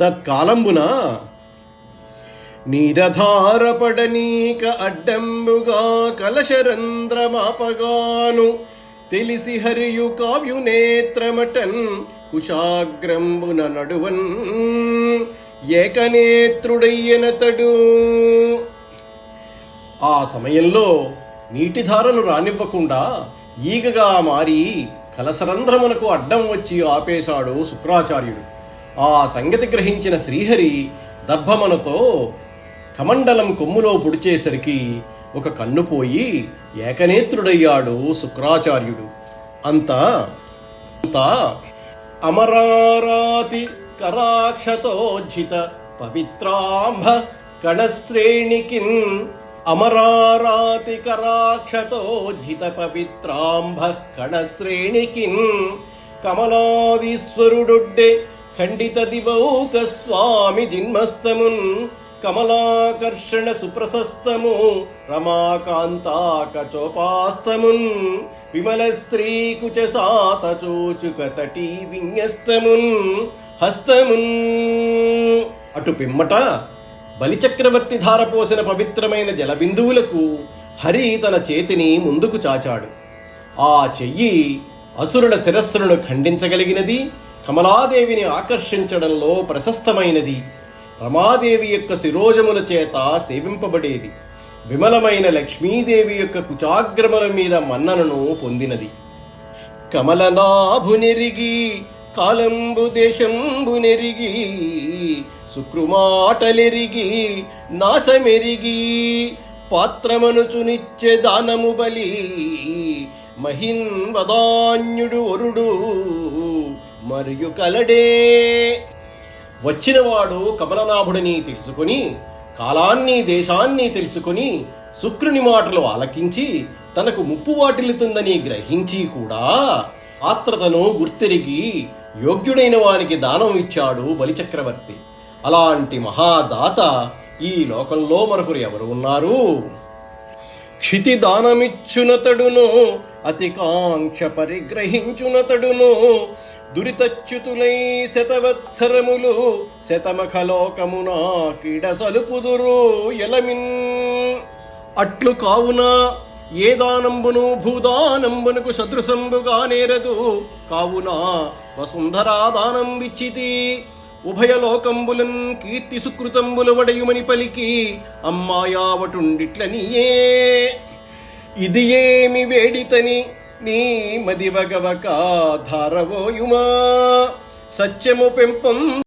తత్కాలంబున? నిరధారపడనీక అడ్డంబుగా కలశరంధ్రమాపగాను తెలిసి హరియు కావ్యునేత్రమటన్ కుశాగ్రంబున నడువన్ ఏకనేత్రుడయ్యనతడు ఆ సమయంలో నీటిధారను రానివ్వకుండా ఈగగా మారి కలసరంధ్రమునకు అడ్డం వచ్చి ఆపేశాడు శుక్రాచార్యుడు. ఆ సంగతి గ్రహించిన శ్రీహరి దర్భమనతో కమండలం కొమ్ములో పొడిచేసరికి ఒక కన్ను పోయి ఏకనేత్రుడయ్యాడు శుక్రాచార్యుడు. అంతా అంతా అమరారాతి కరాక్షతోజ్జిత పవిత్రాంభ కణశ్రేణికిన్ అమరారాతి కరాక్షతోజ్జిత పవిత్రాంభ కణశ్రేణికిన్ కమలాదీశ్వరుడొడ్డే ఖండిత దివౌక స్వామి జిన్మస్తమున్ కమలాకర్షణ సుప్రశస్తము రమాకాంతాక చోపాస్తమున్ విమల శ్రీకుచ సాత చోచుక తటీ విన్యస్తమున్ హస్తమున్. అటు పిమ్మట బలిచక్రవర్తి ధారపోసిన పవిత్రమైన జలబిందువులకు హరి తన చేతిని ముందుకు చాచాడు. ఆ చెయ్యి అసురుల శిరస్సులను ఖండించగలిగినది కమలాదేవిని ఆకర్షించడంలో ప్రశస్తమైనది. రమాదేవి యొక్క శిరోజముల చేత సేవింపబడేది. విమలమైన లక్ష్మీదేవి యొక్క కుచాగ్రముల మీద మన్ననను పొందినది. కమలనాభునెరిగి కాలంబు దేశంబునెరిగి శుక్రుమాటలెరిగి నాశమెరిగి పాత్రమనుచునిచ్చే దానము బలి మహిన్ వదాన్యుడు వరుడు మరియు కలడే. వచ్చినవాడు కమలనాభుడిని తెలుసుకొని కాలాన్ని దేశాన్ని తెలుసుకొని శుక్రుని మాటలు ఆలకించి తనకు ముప్పు వాటిల్లుతుందని గ్రహించి కూడా ఆత్రతను గుర్తెరిగి యోగ్యుడైన వారికి దానం ఇచ్చాడు బలిచక్రవర్తి. అలాంటి మహాదాత ఈ లోకంలో మనకు ఎవరు ఉన్నారు? క్షితి దానమిచ్చునతడును అతికాంక్ష పరిగ్రహించునతడును. దురితచ్యుతులై శతవత్సరములు శతమఖలోకమున క్రీడ సలుపుదురు ఎలమిన్. అట్లు కావున ఏ దానంబును భూదానంబునకు సదృశంబుగా నేరదు. కావున వసుంధరా దానం విచ్చితి. ఉభయలోకంబులన్ కీర్తి సుకృతంబులు వడయుమని పలికి. అమ్మాయావటుండిట్లనియే. ఇది ఏమి వేడితని నీ మదివగవక ధారవోయుమా? సత్యము పెంపం